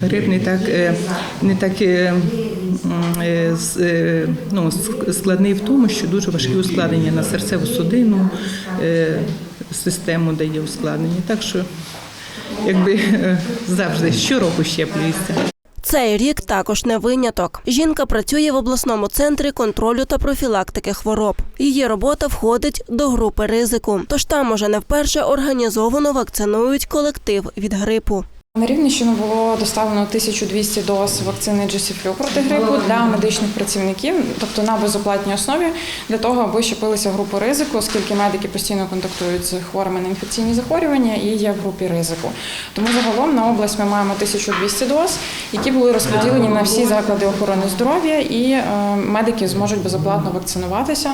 Грип не так, е, не так е, е, ну, складний в тому, що дуже важкі ускладнення на серцеву судину, систему дає ускладнення. Так що якби завжди щороку щеплююся. Цей рік також не виняток. Жінка працює в обласному центрі контролю та профілактики хвороб. Її робота входить до групи ризику. Тож там уже не вперше організовано вакцинують колектив від грипу. На Рівненщину було доставлено 1200 доз вакцини GC-Flu проти грипу для медичних працівників, тобто на безоплатній основі, для того, аби щепилися групи ризику, оскільки медики постійно контактують з хворими на інфекційні захворювання і є в групі ризику. Тому загалом на область ми маємо 1200 доз, які були розподілені на всі заклади охорони здоров'я, і е, медики зможуть безоплатно вакцинуватися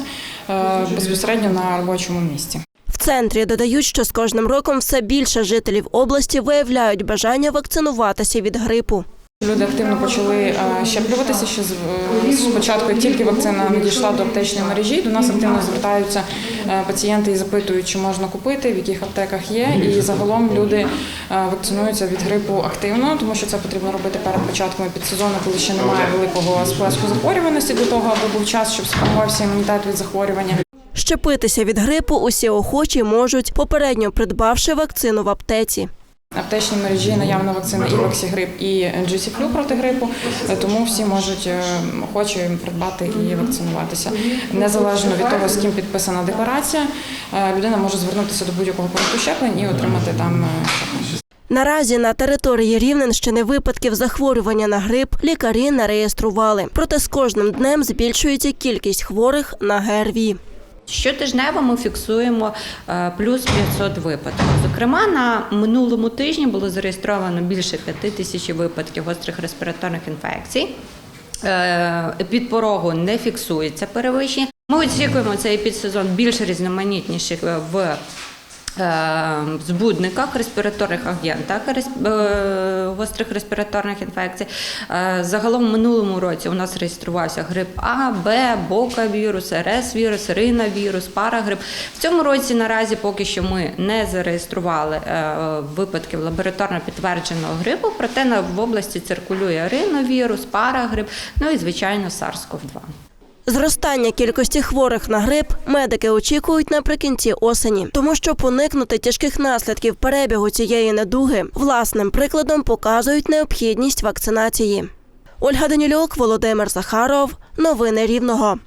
е, безпосередньо на робочому місці. Центрі додають, що з кожним роком все більше жителів області виявляють бажання вакцинуватися від грипу. Люди активно почали е, щеплюватися ще е, спочатку, як тільки вакцина надійшла до аптечної мережі. До нас активно звертаються е, пацієнти і запитують, чи можна купити, в яких аптеках є. І загалом люди вакцинуються від грипу активно, тому що це потрібно робити перед початком підсезону, коли ще немає великого сплеску захворюваності для того, аби був час, щоб сформувався імунітет від захворювання. Щепитися від грипу усі охочі можуть, попередньо придбавши вакцину в аптеці. В аптечній мережі наявна вакцина і Ваксігрип, і GC-Flu проти грипу, тому всі можуть е, охочі придбати і вакцинуватися. Незалежно від того, з ким підписана декларація, е, людина може звернутися до будь-якого пункту щеплень і отримати там е, щеплення. Наразі на території Рівненщини випадків захворювання на грип лікарі не реєстрували. Проте з кожним днем збільшується кількість хворих на ГРВІ. Щотижнево ми фіксуємо е, плюс 500 випадків. Зокрема, на минулому тижні було зареєстровано більше 5 тисяч випадків гострих респіраторних інфекцій. Е, Під порогу не фіксується перевищення. Ми очікуємо цей підсезон більш різноманітніших е, в збудниках, респіраторних агентах е, гострих респіраторних інфекцій. Е, Загалом в минулому році у нас реєструвався грип А, Б, бока вірус, РС вірус, ринавірус, парагрип. В цьому році наразі поки що ми не зареєстрували е, випадків лабораторно підтвердженого грипу, проте в області циркулює риновірус, парагрип, ну і звичайно SARS-CoV-2. Зростання кількості хворих на грип медики очікують наприкінці осені, тому щоб уникнути тяжких наслідків перебігу цієї недуги, власним прикладом показують необхідність вакцинації. Ольга Данілюк, Володимир Захаров. Новини Рівного.